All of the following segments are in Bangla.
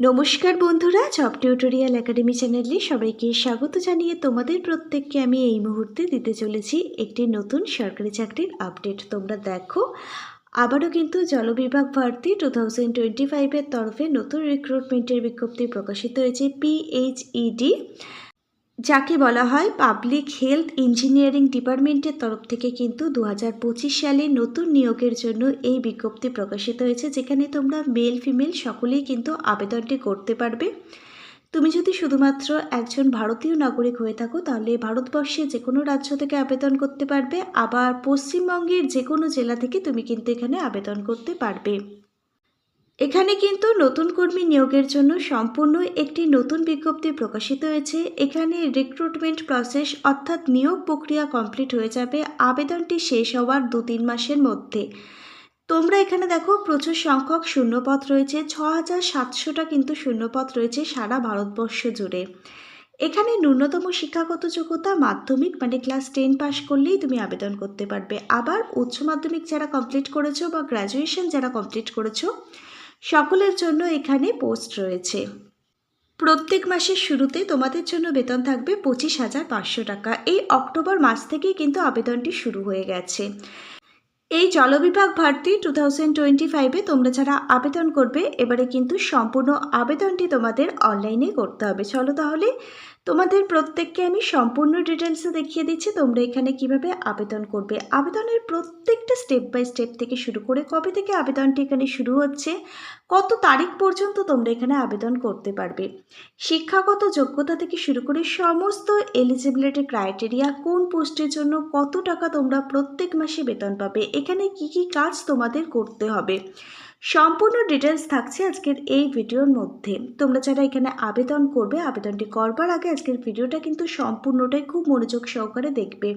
নমস্কার বন্ধুরা জব টিউটোরিয়াল একাডেমি চ্যানেলে সবাইকে স্বাগত জানিয়ে তোমাদের প্রত্যেককে আমি এই মুহূর্তে দিতে চলেছি একটি নতুন সরকারি চাকরির আপডেট তোমরা দেখো, আবারও কিন্তু জলবিভাগ ভারতী টু থাউজেন্ড টোয়েন্টি ফাইভের তরফে নতুন রিক্রুটমেন্টের বিজ্ঞপ্তি প্রকাশিত হয়েছে পিএইচইডি যাকে বলা হয় পাবলিক হেলথ ইঞ্জিনিয়ারিং ডিপার্টমেন্টের তরফ থেকে কিন্তু দু হাজার পঁচিশ সালে নতুন নিয়োগের জন্য এই বিজ্ঞপ্তি প্রকাশিত হয়েছে, যেখানে তোমরা মেল ফিমেল সকলেই কিন্তু আবেদনটি করতে পারবে। তুমি যদি শুধুমাত্র একজন ভারতীয় নাগরিক হয়ে থাকো, তাহলে ভারতবর্ষে যে কোনো রাজ্য থেকে আবেদন করতে পারবে। আবার পশ্চিমবঙ্গের যে কোনো জেলা থেকে তুমি কিন্তু এখানে আবেদন করতে পারবে। এখানে কিন্তু নতুন কর্মী নিয়োগের জন্য সম্পূর্ণ একটি নতুন বিজ্ঞপ্তি প্রকাশিত হয়েছে। এখানে রিক্রুটমেন্ট প্রসেস অর্থাৎ নিয়োগ প্রক্রিয়া কমপ্লিট হয়ে যাবে। আবেদনটি শেষ হওয়ার দু তিন মাসের মধ্যে। তোমরা এখানে দেখো, প্রচুর সংখ্যক শূন্যপথ রয়েছে। ছ হাজার সাতশোটা কিন্তু শূন্যপথ রয়েছে সারা ভারতবর্ষ জুড়ে। এখানে ন্যূনতম শিক্ষাগত যোগ্যতা মাধ্যমিক মানে ক্লাস টেন পাস করলেই তুমি আবেদন করতে পারবে। আবার উচ্চ মাধ্যমিক যারা কমপ্লিট করেছ বা গ্র্যাজুয়েশন যারা কমপ্লিট করেছ সকলের জন্য এখানে পোস্ট রয়েছে। প্রত্যেক মাসের শুরুতে তোমাদের জন্য বেতন থাকবে পঁচিশ হাজার পাঁচশো টাকা। এই অক্টোবর মাস থেকেই কিন্তু আবেদনটি শুরু হয়ে গেছে। এই জলবিভাগ ভারতী টু থাউজেন্ড টোয়েন্টি ফাইভে তোমরা যারা আবেদন করবে, এবারে কিন্তু সম্পূর্ণ আবেদনটি তোমাদের অনলাইনে করতে হবে। চলো তাহলে, তোমাদের প্রত্যেককে আমি সম্পূর্ণ ডিটেলসে দেখিয়ে দিচ্ছি, তোমরা এখানে কীভাবে আবেদন করবে। আবেদনের প্রত্যেকটা স্টেপ বাই স্টেপ থেকে শুরু করে কবে থেকে আবেদনটি এখানে শুরু হচ্ছে, কত তারিখ পর্যন্ত তোমরা এখানে আবেদন করতে পারবে, শিক্ষাগত যোগ্যতা থেকে শুরু করে সমস্ত এলিজিবিলিটি ক্রাইটেরিয়া কোন পোস্টের জন্য কত টাকা তোমরা প্রত্যেক মাসে বেতন পাবে এখানে কি কি কাজ তোমাদের করতে হবে। সম্পূর্ণ ডিটেলস থাকছে আজকের এই ভিডিওর মধ্যে। তোমরা যারা এখানে আবেদন করবে, আবেদনটি করবার আগে আজকের ভিডিওটা কিন্তু সম্পূর্ণটাই খুব মনোযোগ সহকারে দেখবে।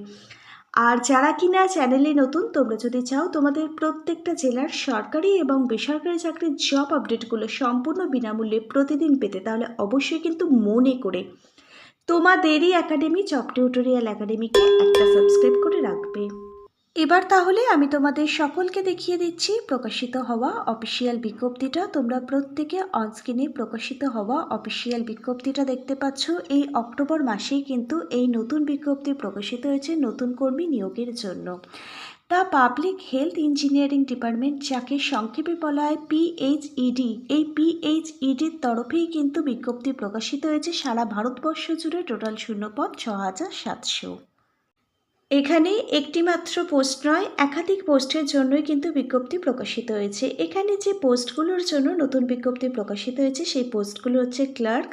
আর যারা কিনা চ্যানেলে নতুন, তোমরা যদি চাও তোমাদের প্রত্যেকটা জেলার সরকারি এবং বেসরকারি চাকরির জব আপডেটগুলো সম্পূর্ণ বিনামূল্যে প্রতিদিন পেতে, তাহলে অবশ্যই কিন্তু মনে করে। তোমাদেরই একাডেমি জব টিউটোরিয়াল একাডেমিকে একটা সাবস্ক্রাইব করে রাখবে। এবার তাহলে আমি তোমাদের সকলকে দেখিয়ে দিচ্ছি প্রকাশিত হওয়া অফিসিয়াল বিজ্ঞপ্তিটা। তোমরা প্রত্যেকে অনস্ক্রিনে প্রকাশিত হওয়া অফিসিয়াল বিজ্ঞপ্তিটা দেখতে পাচ্ছ। এই অক্টোবর মাসেই কিন্তু এই নতুন বিজ্ঞপ্তি প্রকাশিত হয়েছে নতুন কর্মী নিয়োগের জন্য। The public health engineering department, যাকে সংক্ষেপে বলা হয় পিএইচইডি এই পিএইচইডির তরফেই কিন্তু বিজ্ঞপ্তি প্রকাশিত হয়েছে সারা ভারতবর্ষ জুড়ে। টোটাল শূন্যপদ ছ হাজার সাতশো। এখানে একটি মাত্র পোস্ট নয়, একাধিক পোস্টের জন্যই কিন্তু বিজ্ঞপ্তি প্রকাশিত হয়েছে। এখানে যে পোস্টগুলোর জন্য নতুন বিজ্ঞপ্তি প্রকাশিত হয়েছে, সেই পোস্টগুলো হচ্ছে ক্লার্ক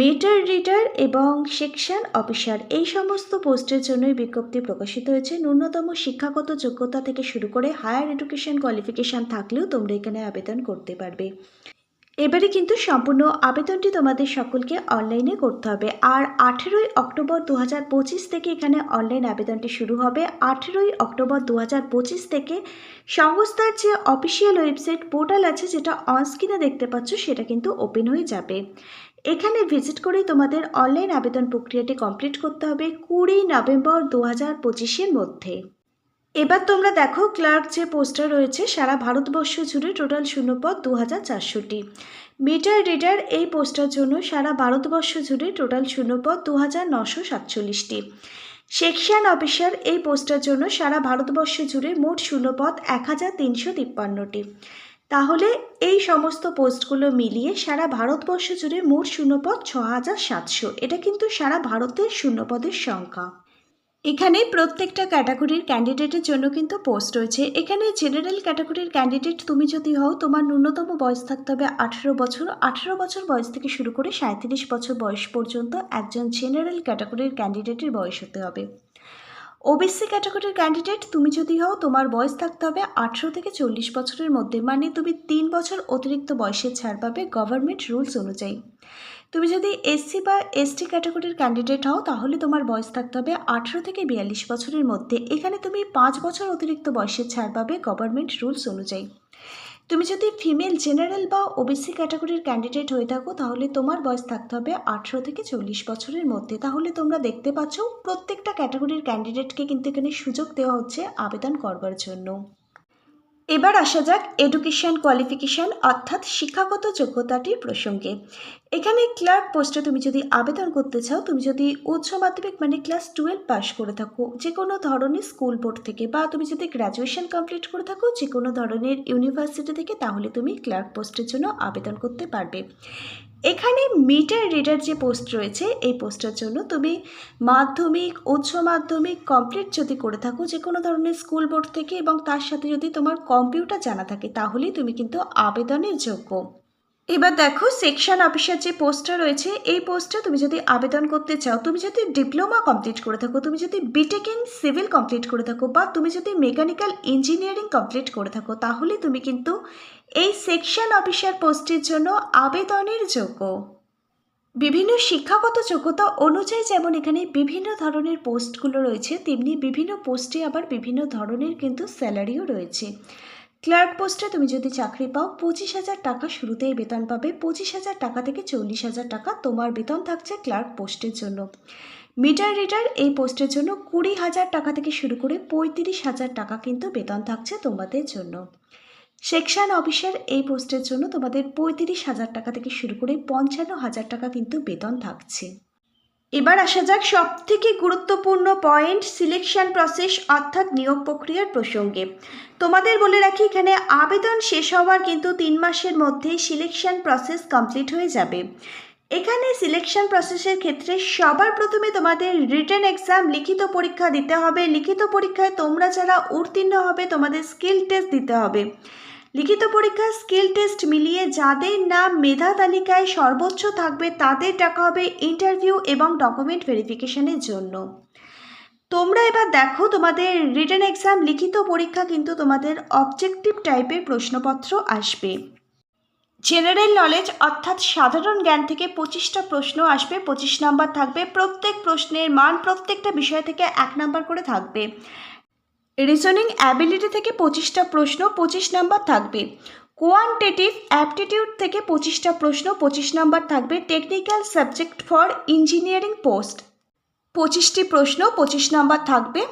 মেটার রিডার এবং সেকশন অফিসার এই সমস্ত পোস্টের জন্যই বিজ্ঞপ্তি প্রকাশিত হয়েছে। ন্যূনতম শিক্ষাগত যোগ্যতা থেকে শুরু করে হায়ার এডুকেশন কোয়ালিফিকেশান থাকলেও তোমরা এখানে আবেদন করতে পারবে। এবারে কিন্তু সম্পূর্ণ আবেদনটি তোমাদের সকলকে অনলাইনে করতে হবে। আর আঠেরোই অক্টোবর দু থেকে এখানে অনলাইন আবেদনটি শুরু হবে। আঠেরোই অক্টোবর দু থেকে সংস্থার যে অফিসিয়াল ওয়েবসাইট পোর্টাল আছে, যেটা অনস্ক্রিনে দেখতে পাচ্ছ, সেটা কিন্তু ওপেন হয়ে যাবে। এখানে ভিজিট করেই তোমাদের অনলাইন আবেদন প্রক্রিয়াটি কমপ্লিট করতে হবে কুড়ি নভেম্বর দু হাজার পঁচিশের মধ্যে। এবার তোমরা দেখো ক্লার্ক যে পোস্টার রয়েছে, সারা ভারতবর্ষ জুড়ে টোটাল শূন্যপদ দু হাজার চারশোটি। মিটার রিডার এই পোস্টার জন্য সারা ভারতবর্ষ জুড়ে টোটাল শূন্যপদ দু হাজার নশো সাতচল্লিশটি। সেকশন অফিসার এই পোস্টার জন্য সারা ভারতবর্ষ জুড়ে মোট শূন্যপদ এক হাজার তিনশো তিপ্পান্নটি। তাহলে এই সমস্ত পোস্টগুলো মিলিয়ে সারা ভারতবর্ষ জুড়ে মোট শূন্যপদ ছ হাজার সাতশো। এটা কিন্তু সারা ভারতের শূন্যপদের সংখ্যা। এখানে প্রত্যেকটা ক্যাটাগরির ক্যান্ডিডেটের জন্য কিন্তু পোস্ট রয়েছে। এখানে জেনারেল ক্যাটাগরির ক্যান্ডিডেট তুমি যদি হও, তোমার ন্যূনতম বয়স থাকতে হবে আঠেরো বছর। আঠেরো বছর বয়স থেকে শুরু করে সাঁত্রিশ বছর বয়স পর্যন্ত একজন জেনারেল ক্যাটাগরির ক্যান্ডিডেটের বয়স হতে হবে। ওবিসি ক্যাটাগরির ক্যান্ডিডেট তুমি যদি হও, তোমার বয়স থাকতে হবে আঠেরো থেকে চল্লিশ বছরের মধ্যে। মানে তুমি তিন বছর অতিরিক্ত বয়সের ছাড় পাবে গভর্নমেন্ট রুলস অনুযায়ী। তুমি যদি এসসি বা এসটি ক্যাটাগরির ক্যান্ডিডেট হও, তাহলে তোমার বয়স থাকতে হবে আঠেরো থেকে বিয়াল্লিশ বছরের মধ্যে। এখানে তুমি পাঁচ বছর অতিরিক্ত বয়সের ছাড় পাবে গভর্নমেন্ট রুলস অনুযায়ী। তুমি যদি ফিমেল জেনারেল বা ওবিসি ক্যাটাগরির ক্যান্ডিডেট হয়ে থাকো, তাহলে তোমার বয়স থাকতে হবে আঠেরো থেকে চল্লিশ বছরের মধ্যে। তাহলে তোমরা দেখতে পাচ্ছ, প্রত্যেকটা ক্যাটাগরির ক্যান্ডিডেটকে কিন্তু এখানে সুযোগ দেওয়া হচ্ছে আবেদন করবার জন্য। এবার আসা যাক এডুকেশন কোয়ালিফিকেশান অর্থাৎ শিক্ষাগত যোগ্যতাটির প্রসঙ্গে। এখানে ক্লার্ক পোস্টে তুমি যদি আবেদন করতে চাও, তুমি যদি উচ্চ মাধ্যমিক মানে ক্লাস টুয়েলভ পাস করে থাকো যে কোনো ধরনের স্কুল বোর্ড থেকে বা তুমি যদি গ্র্যাজুয়েশন কমপ্লিট করে থাকো যে কোনো ধরনের ইউনিভার্সিটি থেকে, তাহলে তুমি ক্লার্ক পোস্টের জন্য আবেদন করতে পারবে। এখানে মিটার রিডার যে পোস্ট রয়েছে, এই পোস্টের জন্য তুমি মাধ্যমিক, উচ্চ মাধ্যমিক কমপ্লিট যদি করে থাকো যে কোনো ধরনের স্কুল বোর্ড থেকে এবং তার সাথে যদি তোমার কম্পিউটার জানা থাকে, তাহলেই তুমি কিন্তু আবেদনের যোগ্য। এবার দেখো সেকশন অফিসার যে পোস্টটা রয়েছে, এই পোস্টে তুমি যদি আবেদন করতে চাও, তুমি যদি ডিপ্লোমা কমপ্লিট করে থাকো, তুমি যদি বিটেক ইন সিভিল কমপ্লিট করে থাকো বা তুমি যদি মেকানিক্যাল ইঞ্জিনিয়ারিং কমপ্লিট করে থাকো, তাহলে তুমি কিন্তু এই সেকশন অফিসার পোস্টের জন্য আবেদনের যোগ্য। বিভিন্ন শিক্ষাগত যোগ্যতা অনুযায়ী যেমন এখানে বিভিন্ন ধরনের পোস্টগুলো রয়েছে, তেমনি বিভিন্ন পোস্টে আবার বিভিন্ন ধরনের কিন্তু স্যালারিও রয়েছে। ক্লার্ক পোস্টে তুমি যদি চাকরি পাও, পঁচিশ হাজার টাকা শুরুতেই বেতন পাবে। পঁচিশ হাজার টাকা থেকে চল্লিশ হাজার টাকা তোমার বেতন থাকছে ক্লার্ক পোস্টের জন্য। মিটার রিডার এই পোস্টের জন্য কুড়ি হাজার টাকা থেকে শুরু করে পঁয়ত্রিশ হাজার টাকা কিন্তু বেতন থাকছে তোমাদের জন্য। সেকশন অফিসার এই পোস্টের জন্য তোমাদের পঁয়ত্রিশ হাজার টাকা থেকে শুরু করে পঞ্চান্ন হাজার টাকা কিন্তু বেতন থাকছে। এবার আসা যাক সব থেকে গুরুত্বপূর্ণ পয়েন্ট সিলেকশন প্রসেস অর্থাৎ নিয়োগ প্রক্রিয়ার প্রসঙ্গে। তোমাদের বলে রাখি, এখানে আবেদন শেষ হওয়ার কিন্তু তিন মাসের মধ্যে সিলেকশন প্রসেস কমপ্লিট হয়ে যাবে। এখানে সিলেকশন প্রসেসের ক্ষেত্রে সবার প্রথমে তোমাদের রিটেন এক্সাম লিখিত পরীক্ষা দিতে হবে। লিখিত পরীক্ষায় তোমরা যারা উত্তীর্ণ হবে, তোমাদের স্কিল টেস্ট দিতে হবে। লিখিত পরীক্ষা স্কিল টেস্ট মিলিয়ে যাদের নাম মেধা তালিকায় সর্বোচ্চ থাকবে তাদের টাকা হবে ইন্টারভিউ এবং ডকুমেন্ট ভেরিফিকেশনের জন্য। তোমরা এবার দেখো তোমাদের রিটেন এক্সাম লিখিত পরীক্ষা কিন্তু তোমাদের অবজেক্টিভ টাইপের প্রশ্নপত্র আসবে। জেনারেল নলেজ অর্থাৎ সাধারণ জ্ঞান থেকে পঁচিশটা প্রশ্ন আসবে, পঁচিশ নাম্বার থাকবে, প্রত্যেক প্রশ্নের মান প্রত্যেকটা বিষয় থেকে এক নাম্বার করে থাকবে। রিজনিং অ্যাবিলিটি থেকে পঁচিশটা প্রশ্ন, পঁচিশ নাম্বার থাকবে। কোয়ান্টেটিভ অ্যাপটিটিউড থেকে পঁচিশটা প্রশ্ন, পঁচিশ নাম্বার থাকবে। Technical subject for engineering post পঁচিশটি প্রশ্ন, পঁচিশ নাম্বার থাকবে।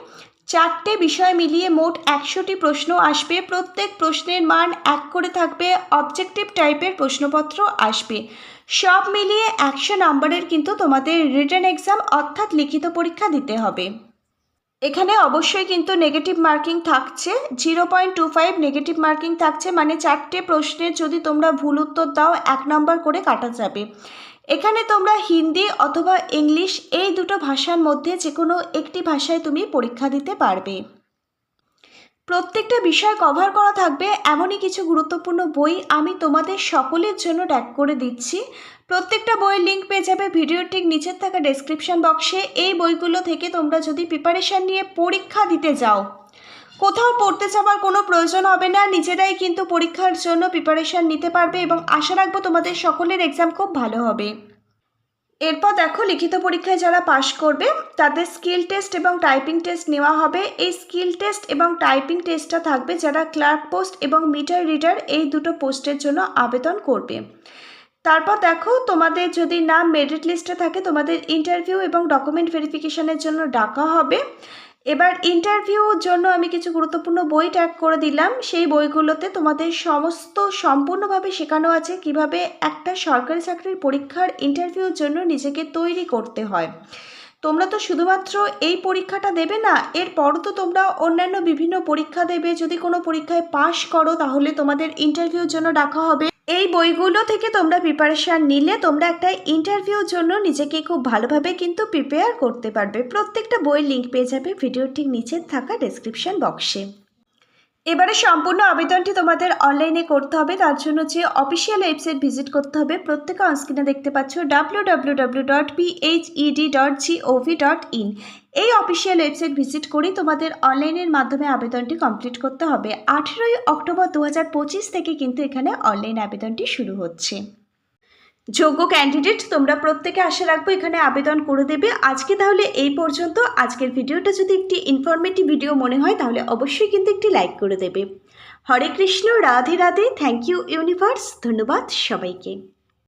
চারটে বিষয় মিলিয়ে মোট একশোটি প্রশ্ন আসবে। প্রত্যেক প্রশ্নের মান এক করে থাকবে। অবজেক্টিভ টাইপের প্রশ্নপত্র আসবে। সব মিলিয়ে একশো নাম্বারের কিন্তু তোমাদের রিটার্ন এক্সাম অর্থাৎ লিখিত পরীক্ষা দিতে হবে। এখানে অবশ্যই কিন্তু নেগেটিভ মার্কিং থাকছে zero point two five negative marking থাকছে মানে চারটে প্রশ্নের যদি তোমরা ভুল উত্তর দাও, এক নম্বর করে কাটা যাবে। এখানে তোমরা হিন্দি অথবা ইংলিশ এই দুটো ভাষার মধ্যে যে কোনো একটি ভাষায় তুমি পরীক্ষা দিতে পারবে। প্রত্যেকটা বিষয় কভার করা থাকবে, এমনই কিছু গুরুত্বপূর্ণ বই আমি তোমাদের সকলের জন্য ট্যাগ করে দিচ্ছি। প্রত্যেকটা বইয়ের লিঙ্ক পেয়ে যাবে ভিডিওর ঠিক নিচের থাকা ডেসক্রিপশন বক্সে এই বইগুলো থেকে তোমরা যদি প্রিপারেশান নিয়ে পরীক্ষা দিতে যাও, কোথাও পড়তে যাওয়ার কোনো প্রয়োজন হবে না, নিজেরাই কিন্তু পরীক্ষার জন্য প্রিপারেশান নিতে পারবে এবং আশা রাখব তোমাদের সকলের এক্সাম খুব ভালো হবে। এরপর দেখো, লিখিত পরীক্ষায় যারা পাশ করবে, তাদের স্কিল টেস্ট এবং টাইপিং টেস্ট নেওয়া হবে। এই স্কিল টেস্ট এবং টাইপিং টেস্টটা থাকবে যারা ক্লার্ক পোস্ট এবং মিটার রিডার এই দুটো পোস্টের জন্য আবেদন করবে। তারপর দেখো, তোমাদের যদি নাম মেরিট লিস্টে থাকে, তোমাদের ইন্টারভিউ এবং ডকুমেন্ট ভেরিফিকেশানের জন্য ডাকা হবে। এবার ইন্টারভিউর জন্য আমি কিছু গুরুত্বপূর্ণ বই ট্যাগ করে দিলাম। সেই বইগুলোতে তোমাদের সমস্ত সম্পূর্ণভাবে শেখানো আছে কীভাবে একটা সরকারি চাকরির পরীক্ষার ইন্টারভিউর জন্য নিজেকে তৈরি করতে হয়। তোমরা তো শুধুমাত্র এই পরীক্ষাটা দেবে না, এরপরও তো তোমরা অন্যান্য বিভিন্ন পরীক্ষা দেবে। যদি কোনো পরীক্ষায় পাশ করো, তাহলে তোমাদের ইন্টারভিউর জন্য ডাকা হবে। এই বইগুলো থেকে তোমরা প্রিপারেশান নিলে তোমরা একটা ইন্টারভিউর জন্য নিজেকে খুব ভালোভাবে কিন্তু প্রিপেয়ার করতে পারবে। প্রত্যেকটা বইয়ের লিঙ্ক পেয়ে যাবে। ভিডিওর ঠিক নিচে থাকা ডেসক্রিপশন বক্সে এবারে সম্পূর্ণ আবেদনটি তোমাদের অনলাইনে করতে হবে। তার জন্য যে অফিসিয়াল ওয়েবসাইট ভিজিট করতে হবে প্রত্যেকে অনস্ক্রিনে দেখতে পাচ্ছ W W dot dot dot in এই অফিসিয়াল ওয়েবসাইট ভিজিট করে তোমাদের অনলাইনের মাধ্যমে আবেদনটি কমপ্লিট করতে হবে। আঠেরোই অক্টোবর দু হাজার পঁচিশ থেকে কিন্তু এখানে অনলাইন আবেদনটি শুরু হচ্ছে। যোগ্য ক্যান্ডিডেট তোমরা প্রত্যেকে আশা রাখব এখানে আবেদন করে দেবে। আজকে তাহলে এই পর্যন্ত। আজকের ভিডিওটা যদি একটি ইনফরমেটিভ ভিডিও মনে হয়, তাহলে অবশ্যই কিন্তু একটি লাইক করে দেবে। Hare Krishna, Radhe Radhe. Thank you universe ধন্যবাদ সবাইকে।